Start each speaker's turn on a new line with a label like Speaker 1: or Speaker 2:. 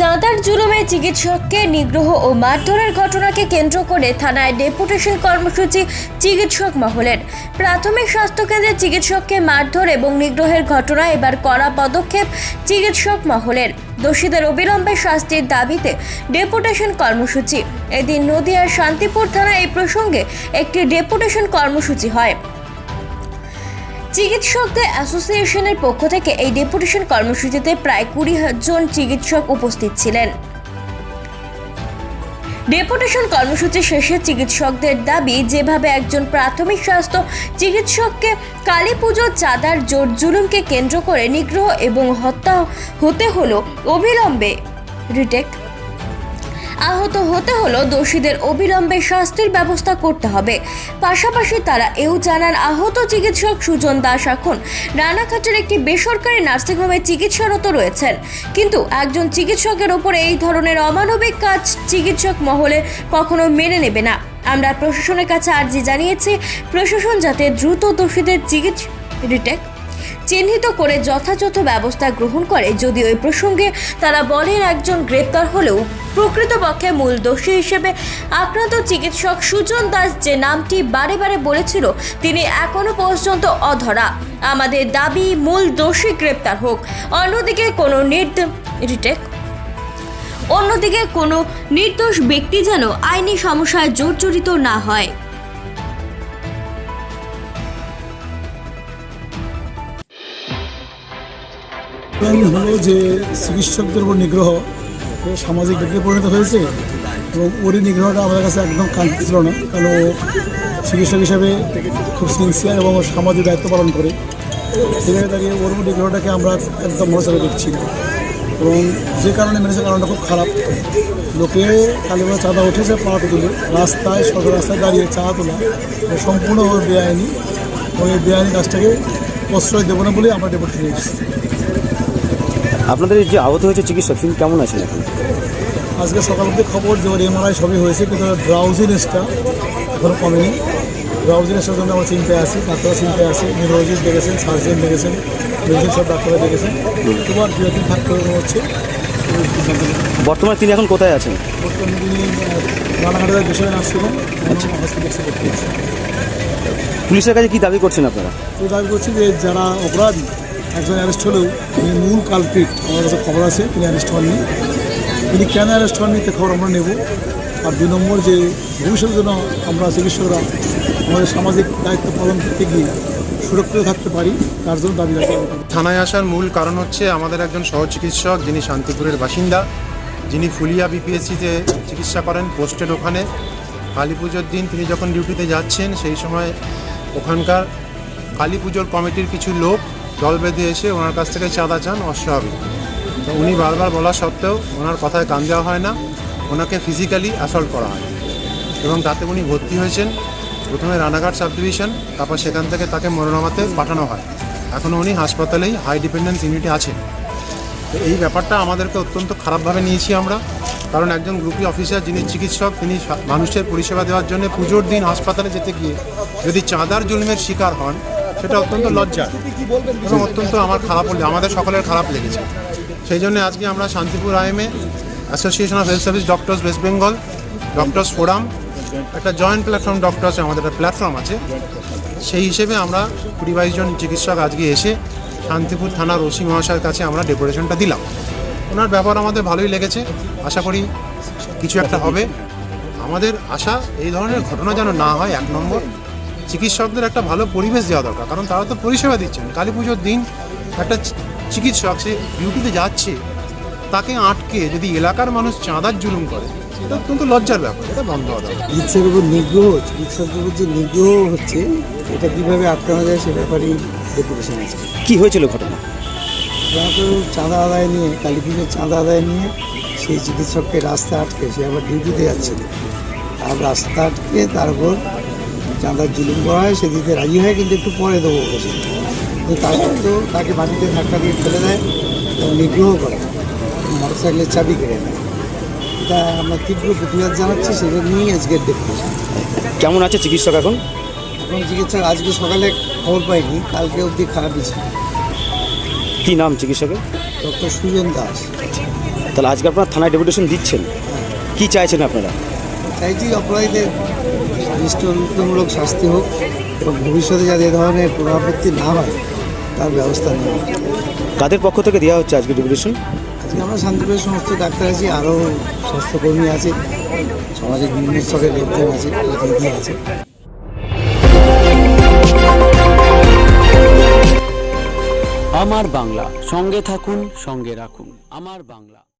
Speaker 1: চাঁদার জুলুমে চিকিৎসককে নিগ্রহ ও মারধরের ঘটনাকে কেন্দ্র করে থানায় ডেপুটেশন কর্মসূচি চিকিৎসক মহলের। প্রাথমিক স্বাস্থ্যকেন্দ্রে চিকিৎসককে মারধর এবং নিগ্রহের ঘটনা এবার কড়া পদক্ষেপ চিকিৎসক মহলের। দোষীদের অবিলম্বে শাস্তির দাবিতে ডেপুটেশন কর্মসূচি। এদিন নদিয়ার শান্তিপুর থানা এই প্রসঙ্গে একটি ডেপুটেশন কর্মসূচি হয়। চিকিৎসকদের অ্যাসোসিয়েশনের পক্ষ থেকে এই ডেপুটেশন কর্মসূচিতে প্রায় কুড়ি জন চিকিৎসক উপস্থিত ছিলেন। ডেপুটেশন কর্মসূচি শেষে চিকিৎসকদের দাবি, যেভাবে একজন প্রাথমিক স্বাস্থ্য চিকিৎসককে কালী পুজোর চাঁদার জোর জুলুমকে কেন্দ্র করে নিগ্রহ এবং হত্যা হতে হলো অবিলম্বে। রিটেক আহত হতে হলো দোষীদের অবিলম্বে শাস্তির ব্যবস্থা করতে হবে। পাশাপাশি তারা এও জানান, আহত চিকিৎসক সুজন দাস এখন রানাঘাটের একটি বেসরকারি নার্সিংহোমে চিকিৎসারত রয়েছেন। কিন্তু একজন চিকিৎসকের ওপর এই ধরনের অমানবিক কাজ চিকিৎসক মহলে কখনো মেনে নেবে না। আমরা প্রশাসনের কাছে আর্জি জানিয়েছি, প্রশাসন যাতে দ্রুত দোষীদের চিকিৎসা রিটেক চিহ্নিত করে যথাযথ ব্যবস্থা গ্রহণ করে। যদিও এই প্রসঙ্গে তারা বলেন, একজন গ্রেপ্তার হলেও প্রকৃতপক্ষে মূল দোষী হিসেবে আক্রান্ত চিকিৎসক সুজন দাস যে নামটি বারে বারে বলেছিল, তিনি এখনও পর্যন্ত অধরা। আমাদের দাবি, মূল দোষী গ্রেপ্তার হোক। অন্যদিকে কোনো নির্দ, রিটেক। অন্যদিকে কোনো নির্দোষ ব্যক্তি যেন আইনি সমস্যায় জর্জরিত না হয়।
Speaker 2: হলো যে চিকিৎসকদের উপর নিগ্রহ সামাজিক ব্যাপারে পরিণত হয়েছে এবং ওরই নিগ্রহটা আমাদের কাছে একদম কাঙ্ক্ষিত ছিল না কারণ ও চিকিৎসক হিসেবে খুব সিনসিয়ার এবং সামাজিক দায়িত্ব পালন করে। সেখানে দাঁড়িয়ে ওর নিগ্রহটাকে আমরা একদম মনোচারে দেখছি না এবং যে কারণে মেরেছে কারণটা খুব খারাপ। লোকে কালীবাজার চাঁদা উঠেছে পাড়াতে তুলে। রাস্তায়, সদর রাস্তায় দাঁড়িয়ে চা তোলা। এটা সম্পূর্ণভাবে বেআইনি। ওই বেআইনি কাজটাকে প্রশ্রয় দেবো না বলেই আমরা ডেপুটি নিয়ে এসেছি।
Speaker 3: আপনাদের যে আহত হয়েছে চিকিৎসক তিনি কেমন আছেন এখন?
Speaker 2: আজকে সকাল অব্দি খবর যে ওর এমআরআই সবই হয়েছে কিন্তু ড্রাউজিনেসটা এখনও কমেনি। ড্রাউজিনেসের জন্য আমরা চিন্তায় আছি ডাক্তাররা চিন্তায় আছে নিউরোলজিস্ট দেখেছেন সার্জন দেখেছেন মেডিসিন সব ডাক্তাররা দেখেছেন। তোমার দু একদিন থাকতে হচ্ছে।
Speaker 3: বর্তমানে তিনি এখন কোথায় আছেন?
Speaker 2: বর্তমানে তিনি আহ, রানাঘাটের বিষয়ে আসছিলেন আছে
Speaker 3: পুলিশের কাছে কি দাবি করছেন আপনারা?
Speaker 2: দাবি করছি যে যারা অপরাধী একজন অ্যারেস্ট হলেও তিনি মূল কালপিট আমার কাছে খবর আছে, তিনি অ্যারেস্ট হননি। তিনি কেন অ্যারেস্ট হননি তে খবর আমরা নেব। আর দুই নম্বর যে ভবিষ্যতের জন্য আমরা চিকিৎসকরা আমাদের সামাজিক দায়িত্ব পালন করতে গিয়ে সুরক্ষিত থাকতে পারি, তার জন্য দাবি হবে
Speaker 4: থানায় আসার মূল কারণ হচ্ছে আমাদের একজন সহ চিকিৎসক, যিনি শান্তিপুরের বাসিন্দা। যিনি ফুলিয়া বিপিএসসিতে চিকিৎসা করেন পোস্টেড ওখানে। কালী পুজোর দিন তিনি যখন ডিউটিতে যাচ্ছেন, সেই সময় ওখানকার কালী পুজোর কমিটির কিছু লোক দল বেঁধে এসে ওনার কাছ থেকে চাঁদা চান, অস্বাভাবিক। তো উনি বারবার বলা সত্ত্বেও ওনার কথায় কান দেওয়া হয় না, ওনাকে ফিজিক্যালি অ্যাসল্ট করা হয়। এবং তাতে উনি ভর্তি হয়েছেন, প্রথমে রানাঘাট সাব ডিভিশন তারপর সেখান থেকে তাকে মনোরমাতে পাঠানো হয়। এখনও উনি হাসপাতালেই হাই ডিপেন্ডেন্স ইউনিটে আছেন। তো এই ব্যাপারটা আমাদেরকে অত্যন্ত খারাপভাবে নিয়েছি আমরা। কারণ একজন গ্রুপি অফিসার যিনি চিকিৎসক, তিনি মানুষের পরিষেবা দেওয়ার জন্য পুজোর দিন হাসপাতালে যেতে গিয়ে যদি চাঁদার জুলুমের শিকার হন সেটা অত্যন্ত লজ্জার এবং অত্যন্ত আমার খারাপ আমাদের সকলের খারাপ লেগেছে। সেই জন্য আজকে আমরা Shantipur IMA association of health service doctors West Bengal doctors forum একটা জয়েন্ট প্ল্যাটফর্ম ডক্টরস আমাদের একটা প্ল্যাটফর্ম আছে। সেই হিসেবে আমরা কুড়ি বাইশ জন চিকিৎসক আজকে এসে শান্তিপুর থানার ওসি মহাশয়ের কাছে আমরা ডেপুটেশনটা দিলাম। ওনার ব্যবহার আমাদের ভালোই লেগেছে, আশা করি কিছু একটা হবে। আমাদের আশা এই ধরনের ঘটনা যেন না হয়, এক নম্বর। চিকিৎসকদের একটা ভালো পরিবেশ দেওয়া দরকার কারণ তারা তো পরিষেবা দিচ্ছেন। কালী পুজোর দিন একটা চিকিৎসক সে ডিউটিতে যাচ্ছে তাকে আটকে যদি এলাকার মানুষ চাঁদার জুলুম করে এটা অত্যন্ত লজ্জার ব্যাপার এটা বন্ধ হওয়া দরকার।
Speaker 5: চিকিৎসার উপর নিগ্রহ চিকিৎসার উপর যে নিগ্রহ হচ্ছে এটা কীভাবে আটকানো যায় সে ব্যাপারেই ডেপুটেশন আছে।
Speaker 3: কি হয়েছিল ঘটনা?
Speaker 5: চাঁদা আদায় নিয়ে কালী পুজোর চাঁদা আদায় নিয়ে সেই চিকিৎসককে রাস্তা আটকে সে আবার ডিউটিতে যাচ্ছিল আর রাস্তা আটকে তার উপর চাঁদার জুলুম করা হয় সে দিতে রাজি হয় কিন্তু একটু পরে দেবো বলেছে কিন্তু তার সত্ত্বেও তাকে বাড়িতে ধাক্কা দিয়ে ফেলে দেয় এবং নিগ্রহ করে। মোটর সাইকেলের চাবি কেড়ে নেয়। এটা আমরা তীব্র প্রতিবাদ জানাচ্ছি সেটা নিয়েই আজকের ডেপুটেশন
Speaker 3: কেমন আছে চিকিৎসক এখন?
Speaker 5: এখন চিকিৎসক আজকে সকালে খবর পাইনি কালকে অবধি খারাপই ছিল
Speaker 3: কী নাম চিকিৎসকের?
Speaker 5: ডক্টর সুজন দাস।
Speaker 3: তাহলে আজকে আপনারা থানায় ডেপুটেশন দিচ্ছেন। কি চাইছেন আপনারা?
Speaker 5: চাইছি অপরাধীদের দৃষ্টান্তমূলক শাস্তি হোক এবং ভবিষ্যতে যাতে এ ধরনের পুনরাবৃত্তি না হয় তার ব্যবস্থা নেওয়া।
Speaker 3: কাদের পক্ষ থেকে দেওয়া হচ্ছে আজকে ডেপুটেশন?
Speaker 5: আজকে আমরা শান্তিপুরের সমস্ত ডাক্তার আছি আরও স্বাস্থ্যকর্মী আছে সমাজের বিভিন্ন স্তরের লোকজন আছে প্রতিনিধি আছে।
Speaker 6: আমার বাংলা সঙ্গে থাকুন সঙ্গে রাখুন। আমার বাংলা।